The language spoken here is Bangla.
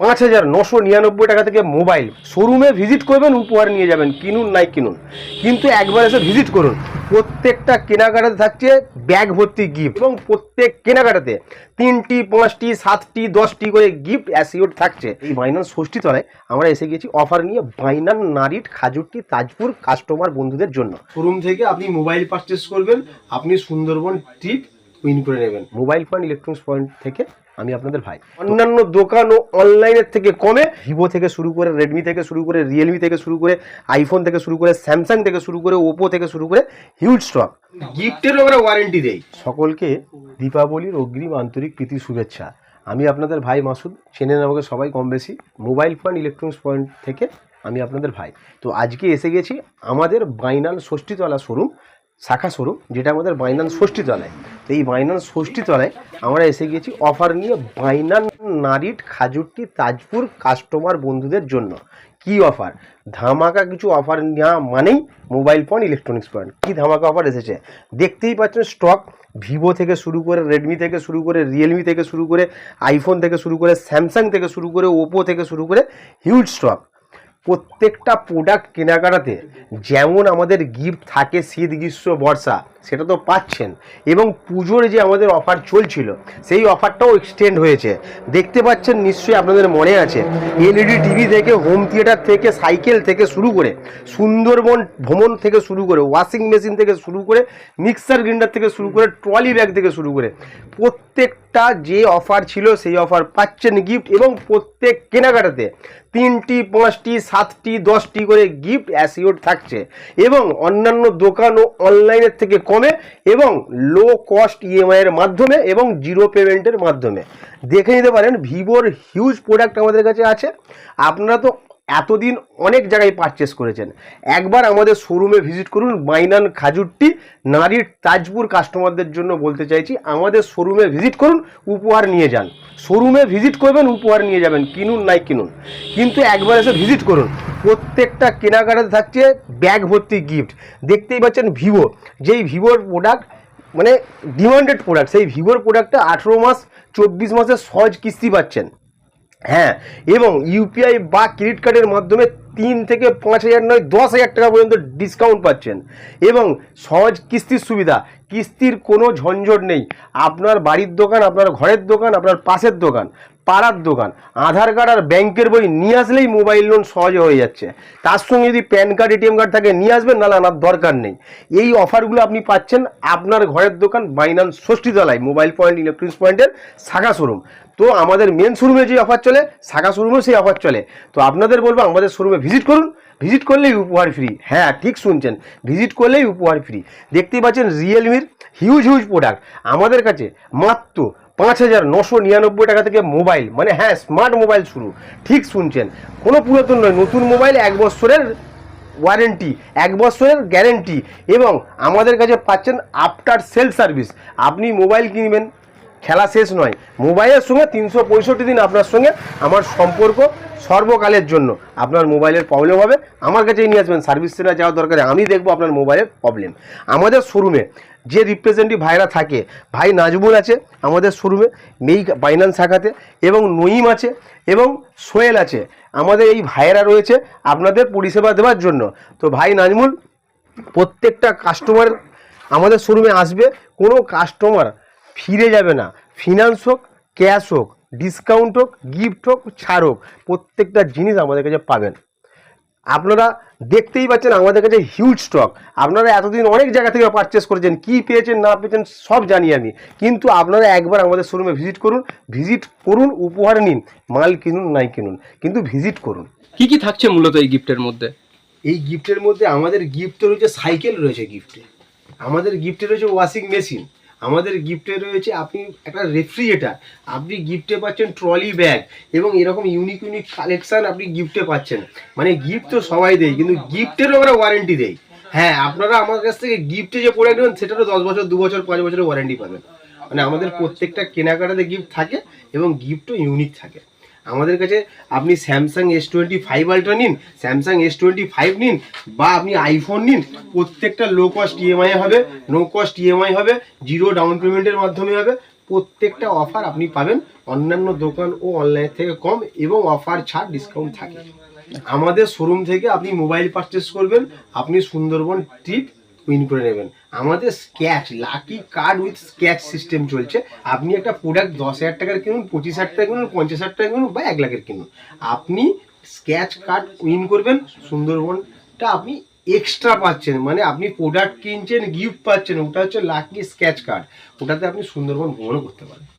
পাঁচ হাজার নশো নিরানব্বই টাকা থেকে মোবাইল শোরুমে ভিজিট করবেন উপহার নিয়ে যাবেন কিনুন নাই কিনুন। কিন্তু একবার এসে ভিজিট করুন। প্রত্যেকটা কেনাকাটাতে থাকছে ব্যাগ ভর্তি গিফট এবং প্রত্যেক কেনাকাটাতে তিনটি পাঁচটি সাতটি দশটি করে গিফট অ্যাসিওর থাকছে। এই বাইনান ষষ্ঠী তলায় আমরা এসে গেছি অফার নিয়ে বাইনান নারিট খাজুরটি তাজপুর কাস্টমার বন্ধুদের জন্য। শোরুম থেকে আপনি মোবাইল পারচেস করবেন আপনি সুন্দরবন ট্রিপ উইন করে নেবেন। মোবাইল পয়েন্ট ইলেকট্রনিক্স পয়েন্ট থেকে আমি আপনাদের ভাই। অন্যান্য দোকান ও অনলাইনের থেকে কমে ভিভো থেকে শুরু করে রেডমি থেকে শুরু করে রিয়েলমি থেকে শুরু করে আইফোন থেকে শুরু করে স্যামসাং থেকে শুরু করে ওপো থেকে শুরু করে হিউজ স্টক গিফটেরও আমরা ওয়ারেন্টি দেই। সকলকে দীপাবলির অগ্রিম আন্তরিক প্রীতি শুভেচ্ছা। আমি আপনাদের ভাই মাসুদ চেনেন আমাকে সবাই কম বেশি। মোবাইল পয়েন্ট ইলেকট্রনিক্স পয়েন্ট থেকে আমি আপনাদের ভাই। তো আজকে এসে গেছি আমাদের বাইনাল ষষ্ঠীতলা শোরুম। শাখা শোরুম যেটা আমাদের বাইনান ষষ্ঠী তলায়। তো এই বাইনান ষষ্ঠী তলায় আমরা এসে গিয়েছি অফার নিয়ে বাইনান নারিট, খাজুরটি, তাজপুর কাস্টমার বন্ধুদের জন্য। কি অফার ধামাকা কিছু অফার নেওয়া মানেই মোবাইল ফোন ইলেকট্রনিক্স পয়েন্ট কি ধামাকা অফার এসেছে? দেখতেই পাচ্ছেন স্টক ভিভো থেকে শুরু করে রেডমি থেকে শুরু করে রিয়েলমি থেকে শুরু করে আইফোন থেকে শুরু করে স্যামসাং থেকে শুরু করে ওপো থেকে শুরু করে হিউজ স্টক প্রত্যেকটা প্রোডাক্ট কেনাকাটাতে যেমন আমাদের গিফট থাকে শীত গ্রীষ্ম বর্ষা সেটা তো পাচ্ছেন। এবং পুজোর যে আমাদের অফার চলছিল, সেই অফারটাও এক্সটেন্ড হয়েছে। দেখতে পাচ্ছেন, নিশ্চয়ই আপনাদের মনে আছে এলইডি টিভি থেকে হোম থিয়েটার থেকে সাইকেল থেকে শুরু করে, সুন্দরবন ভ্রমণ থেকে শুরু করে ওয়াশিং মেশিন থেকে শুরু করে মিক্সার গ্রাইন্ডার থেকে শুরু করে ট্রলি ব্যাগ থেকে শুরু করে, প্রত্যেকটা যে অফার ছিল, সেই অফার পাচ্ছেন গিফট এবং প্রত্যেক কেনাকাটাতে তিনটি, পাঁচটি, সাতটি, দশটি করে গিফট অ্যাসিওর থাকছে। এবং অন্যান্য দোকান ও অনলাইনের থেকে কমে এবং লো কস্ট ইএমআই এর মাধ্যমে এবং জিরো পেমেন্টের মাধ্যমে। দেখে নিতে পারেন ভিভোর হিউজ প্রোডাক্ট আমাদের কাছে আছে। আপনারা তো এতদিন অনেক জায়গায় পারচেস করেছেন। একবার আমাদের শোরুমে ভিজিট করুন মাইনান খাজুরটি, নারীর তাজপুর কাস্টমারদের জন্য বলতে চাইছি। আমাদের শোরুমে ভিজিট করুন, উপহার নিয়ে যান। শোরুমে ভিজিট করবেন, উপহার নিয়ে যাবেন, কিনুন নাই কিনুন। কিন্তু একবার এসে ভিজিট করুন। প্রত্যেকটা কেনাকাটাতে থাকছে ব্যাগ ভর্তি গিফট দেখতেই পাচ্ছেন ভিভো যেই ভিভোর প্রোডাক্ট মানে ডিমান্ডেড প্রোডাক্ট সেই ভিভোর প্রোডাক্টটা আঠেরো মাস, চব্বিশ মাসের সহজ কিস্তি পাচ্ছেন। হ্যাঁ এবং ইউপিআই বা ক্রেডিট কার্ডের মাধ্যমে তিন থেকে পাঁচ হাজার নয়, দশ হাজার টাকা পর্যন্ত ডিসকাউন্ট পাচ্ছেন। এবং সহজ কিস্তির সুবিধা, কিস্তির কোনো ঝঞ্ঝট নেই। আপনার বাড়ির দোকান, আপনার ঘরের দোকান, আপনার পাশের দোকান, পাড়ার দোকান, আধার কার্ড আর ব্যাংকের বই নিয়ে আসলেই মোবাইল লোন সহজে হয়ে যাচ্ছে। তার সঙ্গে যদি প্যান কার্ড এটিএম কার্ড থাকে, নিয়ে আসবেন, নাহলে আনার দরকার নেই। এই অফারগুলো আপনি পাচ্ছেন আপনার ঘরের দোকান বাইনান্স ষষ্ঠীতলায় মোবাইল পয়েন্ট ইলেকট্রনিক্স পয়েন্টের শাখা শোরুম তো আমাদের মেন শোরুমে যে অফার চলে, শাখা শোরুমেও সেই অফার চলে। তো আপনাদের বলব, আমাদের শোরুমে ভিজিট করুন। ভিজিট করলেই উপহার ফ্রি হ্যাঁ ঠিক শুনছেন। ভিজিট করলেই উপহার ফ্রি দেখতেই পাচ্ছেন রিয়েলমির হিউজ হিউজ প্রোডাক্ট আমাদের কাছে মাত্র পাঁচ হাজার নশো নিরানব্বই টাকা থেকে মোবাইল মানে হ্যাঁ স্মার্ট মোবাইল শুরু। ঠিক শুনছেন। কোনো পুরাতন নয়, নতুন মোবাইল এক বছরের ওয়ারেন্টি এক বছরের গ্যারেন্টি এবং আমাদের কাছে পাচ্ছেন আফটার সেল সার্ভিস আপনি মোবাইল কিনবেন খেলা শেষ নয়। মোবাইলের সঙ্গে তিনশো পঁয়ষট্টি দিন আপনার সঙ্গে আমার সম্পর্ক সর্বকালের জন্য। আপনার মোবাইলের প্রবলেম হবে। আমার কাছেই নিয়ে আসবেন। সার্ভিস সেন্টার যাওয়ার দরকার। আমি দেখব আপনার মোবাইলের প্রবলেম আমাদের শোরুমে যে রিপ্রেজেন্টেটিভ ভাইরা থাকে, ভাই নাজবুল আছে আমাদের শোরুমে মেই বাইনান্স শাখাতে এবং নঈম আছে এবং সোহেল আছে। আমাদের এই ভাইয়েরা রয়েছে আপনাদের পরিষেবা দেওয়ার জন্য। তো ভাই নাজমুল, প্রত্যেকটা কাস্টমার আমাদের শোরুমে আসবে। কোনো কাস্টমার ফিরে যাবে না। ফিনান্স হোক ক্যাশ হোক ডিসকাউন্ট হোক গিফট হোক ছাড় হোক প্রত্যেকটা জিনিস আমাদের কাছে পাবেন। আপনারা দেখতেই পাচ্ছেন আমাদের কাছে হিউজ স্টক আপনারা এতদিন অনেক জায়গা থেকে পারচেস করেছেন কি পেয়েছেন না পেয়েছেন সব জানি আমি। কিন্তু আপনারা একবার আমাদের শোরুমে ভিজিট করুন ভিজিট করুন উপহার নিন মাল কিনুন নাই কিনুন কিন্তু ভিজিট করুন। কি কি থাকছে মূলত এই গিফটের মধ্যে? এই গিফটের মধ্যে আমাদের গিফটে রয়েছে সাইকেল রয়েছে গিফটে আমাদের গিফটে রয়েছে ওয়াশিং মেশিন আমাদের গিফটে রয়েছে আপনি একটা রেফ্রিজারেটার আপনি গিফটে পাচ্ছেন ট্রলি ব্যাগ এবং এরকম ইউনিক ইউনিক কালেকশান আপনি গিফটে পাচ্ছেন। মানে গিফট তো সবাই দেয়, কিন্তু গিফটেরও আমরা ওয়ারেন্টি দেই। হ্যাঁ আপনারা আমার কাছ থেকে গিফটে যে প্রোডাক্ট নেবেন, সেটারও দশ বছর, দু বছর, পাঁচ বছরের ওয়ারেন্টি পাবেন। মানে আমাদের প্রত্যেকটা কেনাকাটাতে গিফট থাকে এবং গিফটও ইউনিক থাকে। আমাদের কাছে আপনি Samsung S twenty five ultra নিন স্যামসাং এস টোয়েন্টি ফাইভ নিন, বা আপনি আইফোন নিন, প্রত্যেকটা লো কস্ট ইএমআই হবে নো কস্ট ইএমআই হবে জিরো ডাউন পেমেন্টের মাধ্যমে হবে। প্রত্যেকটা অফার আপনি পাবেন, অন্যান্য দোকান ও অনলাইন থেকে কম এবং অফার ছাড় ডিসকাউন্ট থাকে। আমাদের শোরুম থেকে আপনি মোবাইল পারচেস করবেন, আপনি সুন্দরবন ট্রিপ উইন করে নেবেন। আমাদের scratch lucky card with scratch system চলছে। আপনি একটা প্রোডাক্ট দশ হাজার টাকার কিনুন, পঁচিশ হাজার টাকা কিনুন, পঞ্চাশ হাজার টাকা কিনুন বা এক লাখের কিনুন। আপনি স্ক্যাচ কার্ড উইন করবেন, সুন্দরবনটা আপনি এক্সট্রা পাচ্ছেন। মানে আপনি প্রোডাক্ট কিনছেন গিফট পাচ্ছেন, ওটা হচ্ছে লাকি স্ক্যাচ কার্ড ওটাতে আপনি সুন্দরবন ভ্রমণও করতে পারেন।